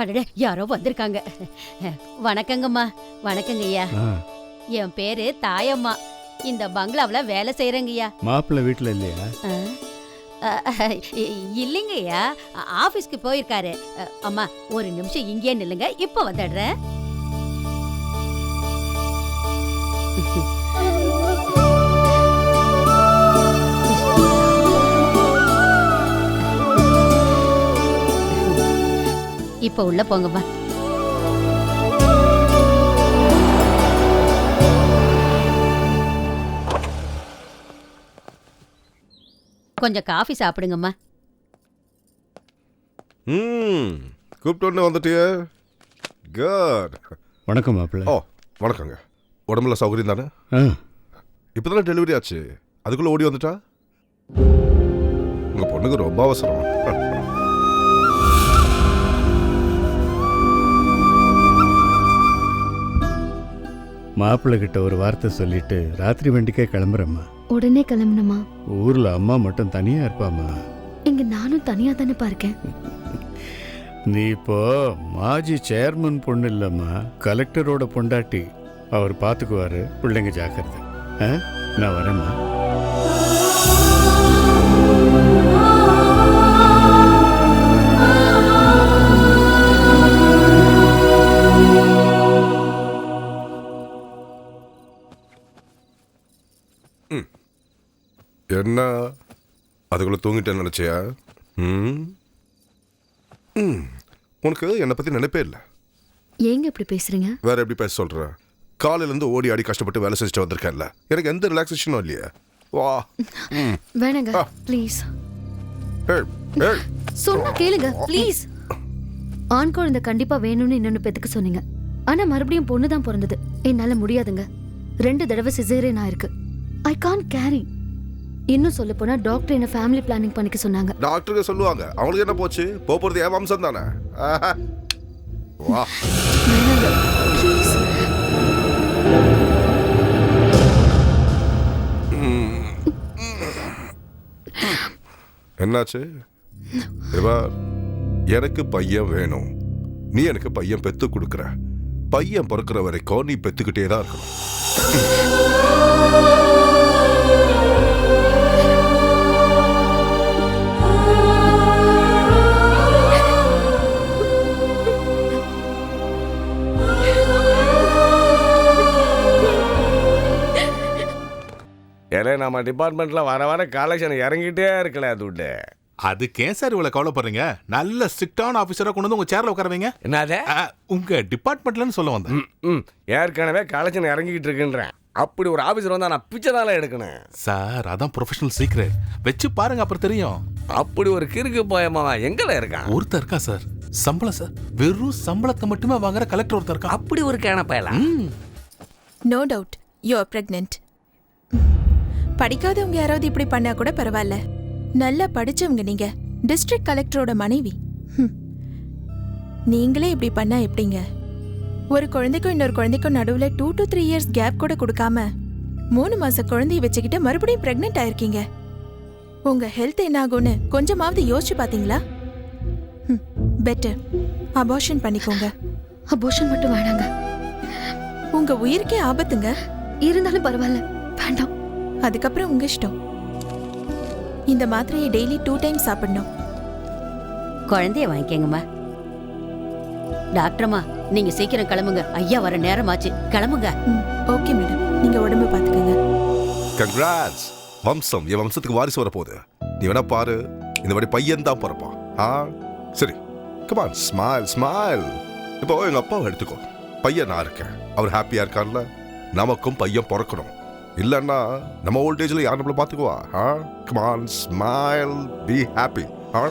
அடடே யாரோ வந்திருக்காங்க. வணக்கங்கம்மா வணக்கங்க ஐயா என் பேரு தாயம்மா. இந்த பங்களாவுல வேலை செய்யறேங்கய்யா மாப்பிள்ளை வீட்டில் இல்லையா? இல்லைங்கய்யா. ஆபீஸ்க்கு போயிருக்காரு. அம்மா ஒரு நிமிஷம் இங்கேயே நில்லுங்க. இப்ப வந்துடுறேன். இப்ப உள்ள போங்கம்மா கொஞ்சம் காஃபி சாப்பிடுங்கம்மா. ம் கூப்பிட்டு உடனே வந்துட்டியே. குட் வணக்கம் மாப்பிள்ளை. ஓ வணக்கங்க. உடம்புல சௌகரியம் தானே? ஆ. இப்போ தானே டெலிவரி ஆச்சு? அதுக்குள்ளே ஓடி வந்துட்டா? உங்கள் பொண்ணுக்கு ரொம்ப அவசரம். மாப்பிள்ளை கிட்ட ஒரு வார்த்தை சொல்லிட்டு ராத்திரி வண்டிக்கே கிளம்புறேம்மா. உடனே கிளம்பணுமா? ஊர்ல அம்மா மட்டும் தனியா இருப்பாம்மா. இங்க நானும் தனியா தானேப்பா இருக்கேன். நீ இப்போ மாஜி சேர்மன் பொண்ணு இல்லம்மா கலெக்டரோட பொண்டாட்டி. அவர் பார்த்துக்குவாரு பிள்ளைங்க ஜாக்கிரதை. ஆ? நான் வரேம்மா. என்ன? அதுக்குள்ளே தூங்கிட்டேன்னு நினச்சியா? ம். ம். உனக்கு என்னை பற்றி நினைப்பே இல்லை. ஏங்க இப்படி பேசுறீங்க? வேற எப்படி பேச சொல்ற? காலையிலேருந்து ஓடி ஆடி கஷ்டப்பட்டு வேலை செஞ்சுட்டு வந்திருக்கேன்ல எனக்கு எந்த ரிலாக்ஸேஷனும் இல்லையே. வா. ம். வேணாங்க. ப்ளீஸ் ஏய் ஏய். சொன்னா கேளுங்க ப்ளீஸ் ஆண் குழந்தை கண்டிப்பா வேணும்னு இன்னொன்னு பெத்துக்க சொன்னீங்க. ஆனா மறுபடியும் பொண்ணு தான் பிறந்தது. என்னால முடியாதுங்க. ரெண்டு தடவை சிசேரியன் ஆயிருக்கு. ஐ கான் கேரி இன்னும் சொல்ல போனா டாக்டர் என்ன ஃபேமிலி பிளானிங் பண்ணிக்க சொன்னாங்க. டாக்டருக்கு சொல்லுவாங்க. அவங்களுக்கு என்ன போச்சு? போக போகிறது ஏன் வம்சம் தானே. வா. என்னாச்சு? எனக்கு பையன் வேணும். நீ எனக்கு பையன் பெத்து கொடுக்குற. பையன் பிறக்கிற வரைக்கும் நீ பெத்துக்கிட்டே தான் இருக்கணும். ஏன்னா நம்ம டிபார்ட்மெண்ட்ல வர வர கலெக்ஷன் இறங்கிட்டே இருக்கல துட்டு. அதுக்கு ஏன் சார் இவ்வளவு கவலைப்படுறீங்க? நல்ல ஸ்ட்ரிக்டான ஆபீசரா கொண்டு வந்து உங்க சேர்ல உட்கார வைங்க. என்னது? ஆ, உங்க டிபார்ட்மெண்ட்லன்னு சொல்ல வந்தேன். ம், ஏற்கனவே கலெக்ஷன் இறங்கிக்கிட்டு இருக்குன்றேன். அப்படி ஒரு ஆபீசர் வந்தா நான் பிச்சை தானே எடுக்கணும். சார் அதான் ப்ரொஃபஷனல் சீக்ரெட் வச்சு பாருங்க அப்புறம் தெரியும். அப்படி ஒரு கிறுக்கு போயமா எங்கல இருக்கான்? ஒருத்தர் இருக்கா சார்? சம்பளம் சார். வெறும் சம்பளத்தை மட்டுமே வாங்குற கலெக்டர் ஒருத்தர் இருக்கா அப்படி ஒரு கேன பயலாம் no doubt you are pregnant படிக்காதவங்க யாராவது இப்படி பண்ணா கூட பரவாயில்ல. நல்லா படிச்சவங்க நீங்க. டிஸ்ட்ரிக்ட் கலெக்டரோட மனைவி. நீங்களே இப்படி பண்ணா எப்படிங்க? ஒரு குழந்தைக்கும் இன்னொரு குழந்தைக்கும் நடுவுல two to three years gap கூட கொடுக்காம மூணு மாச குழந்தைய வச்சுக்கிட்டு மறுபடியும் பிரெக்னென்ட் ஆயிருக்கீங்க. உங்க ஹெல்த் என்ன ஆகும்னு கொஞ்சமாவது யோசிச்சு பாத்தீங்களா? பெட்டர் அபார்ஷன் பண்ணிக்கோங்க. அபோஷன் மட்டும் வேணாங்க. உங்க உயிருக்கே ஆபத்துங்க. இருந்தாலும் பரவாயில்ல. வேண்டாம். அதுக்கப்புறம் உங்க இஷ்டம். இந்த மாத்திரையை டெய்லி டூ டைம்ஸ் சாப்பிடணும். குழந்தைய வாங்கிக்கங்கம்மா. டாக்டர்மா நீங்க சீக்கிரம் கிளம்புங்க. ஐயா வர நேரமாச்சு. கிளம்புங்க. ம் ஓகே மேடம் நீங்க உடம்பு பாத்துக்கங்க கங்க்ராட்ஸ் வம்சம். என் வம்சத்துக்கு வாரிசு வரப்போகுது. நீ வேணா பாரு. இந்த மாதிரி பையன் தான் பிறப்பான். ஆ? சரி. கமான் ஸ்மைல் ஸ்மைல் இப்போ எங்க அப்பாவை எடுத்துக்கோ. பையன் நான் இருக்கேன். அவர் ஹாப்பியா இருக்கார்ல. நமக்கும் பையன் பிறக்கணும். இல்லைன்னா நம்ம ஓல்டேஜில் யார் நம்மள பார்த்துக்குவா ஆ come on smile be happy ah